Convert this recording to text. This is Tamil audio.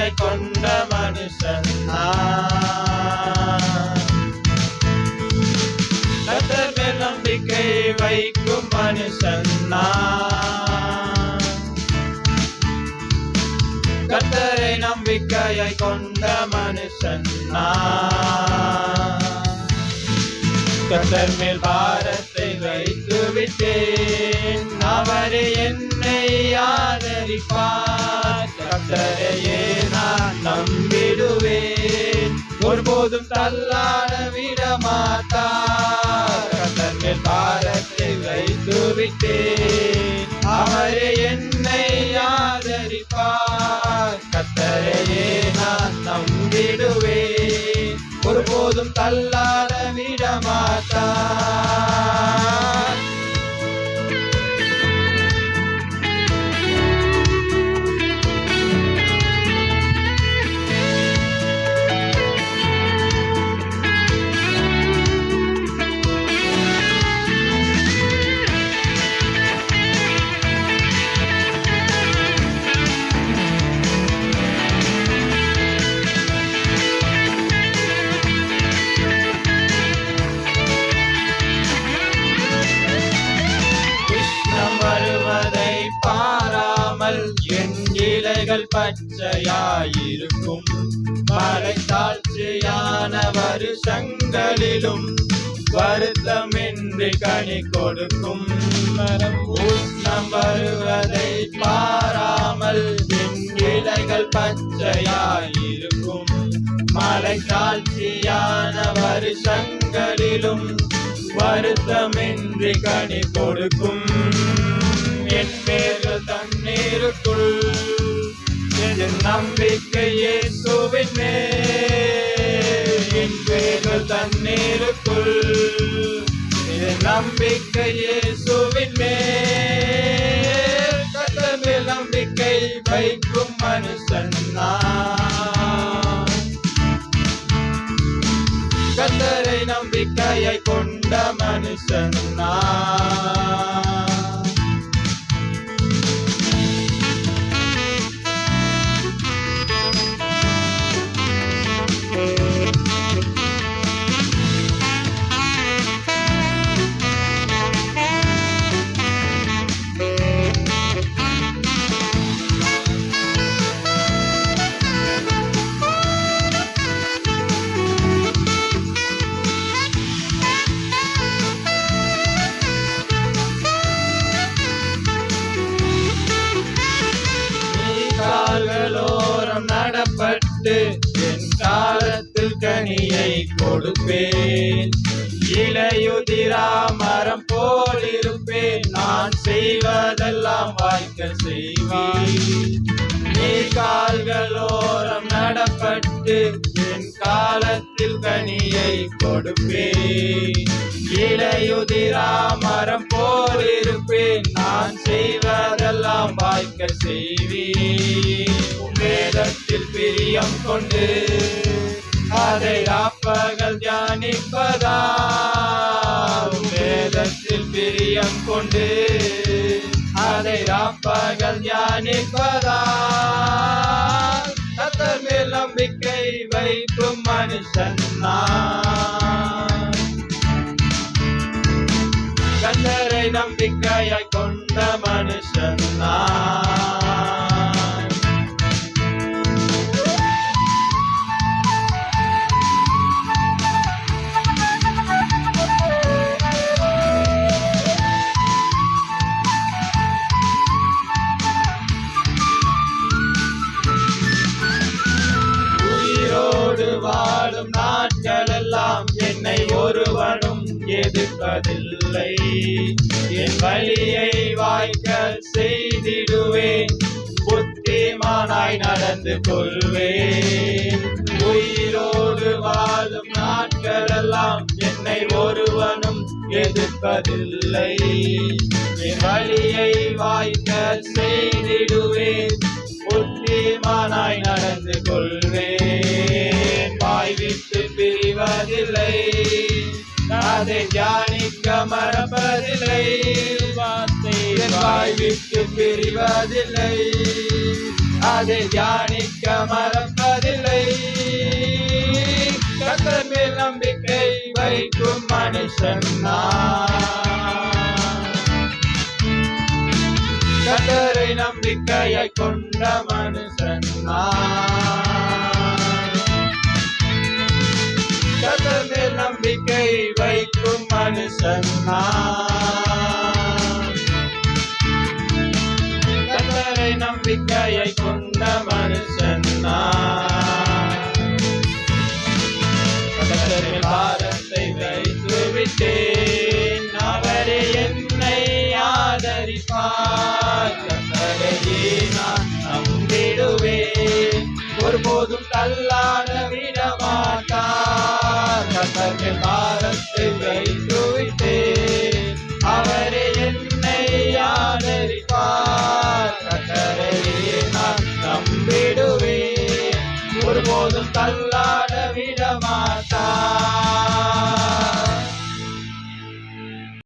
நம்பிக்கையை கொண்ட மனுஷன் நான். மேல் நம்பிக்கை வைக்கும் மனுஷன் கத்தரை நம்பிக்கையை கொண்ட மனுஷன் நான். கத்தர் மேல் பாரத்தை வைத்து விட்டேன் அவரே என்னை ஆதரிப்பார். கத்தரையே நான் நம்பிடுவேன். ஒருபோதும் தள்ளாட விட மாட்டார் கத்தர் மேல் பாரத்தை வைத்து விட்டேன் அவரே என்னை ஆதரிப்பார். கத்தரையே நான் நம்பிடுவேன். ஒருபோதும் தள்ளாட விடமாட்டா பச்சையாயிருக்கும். மலை தாழ்ச்சியான வருஷங்களிலும் வருத்தமின்றி கனி கொடுக்கும். மரம் உஷ்ணம் வருவதை பாராமல் இலைகள் பச்சையாயிருக்கும். மலை தாழ்ச்சியான வருஷங்களிலும் வருத்தமின்றி கனி கொடுக்கும். என் வேர்கள் தண்ணீருக்குள் என் நம்பிக்கை இயேசுவின் மேல். வேர்கள் தண்ணீருக்குள். என் நம்பிக்கை இயேசுவின் மேல். கர்த்தர் நம்பிக்கை வைக்கும் மனுஷன் கத்தரை நம்பிக்கையை கொண்ட மனுஷன் நான். நடப்பட்டு என் காலத்தில் கனியை கொடுப்பேன். இளையுதிரா மரம் போல் இருப்பேன். நான் செய்வதெல்லாம் வாய்க்க செய்வேன். நீ கால்களோரம் நடப்பட்டு என் காலத்தில் கனியை கொடுப்பேன். இளையுதிரா மரம் போல் இருப்பேன். நான் செய்வதெல்லாம் வாய்க்க செய்வேன். வேதம் வேதத்தில் பிரியம் கொண்டு அதை ராப்பகல் தியானிப்பதா வேதத்தில் பிரியம் கொண்டு அதை ராப்பகல் தியானிப்பதா கத்தர் மேல் நம்பிக்கை வைக்கும் மனுஷன் நான். கத்தரை நம்பிக்கையாய் கொண்ட மனுஷன் நான். எதிர்ப்பதில்லை என் வழியை வாய்க்க செய்திடுவேன். புத்திமானாய் நடந்து கொள்வேன். உயிரோடு வாழும் நாட்களெல்லாம் என்னை ஒருவனும் எதிர்ப்பதில்லை. என் வழியை வாய்க்க செய்திடுவேன். புத்திமானாய் நடந்து கொள்வேன். வாய் விட்டு பிரிவதில்லை. அதை தியானி தியானிக்க மறப்பதில்லை வார்த்தை வாய் விட்டு பிரிவதில்லை. அதை தியானிக்க மறப்பதில்லை. கத்தர் நம்பிக்கை வைக்கும் மனுஷன் நான். கத்தரை நம்பிக்கையை கொண்ட மனுஷன் வைக்கும் மனுஷன் கத்தரை நம்பிக்கையை கொண்ட மனுஷன்.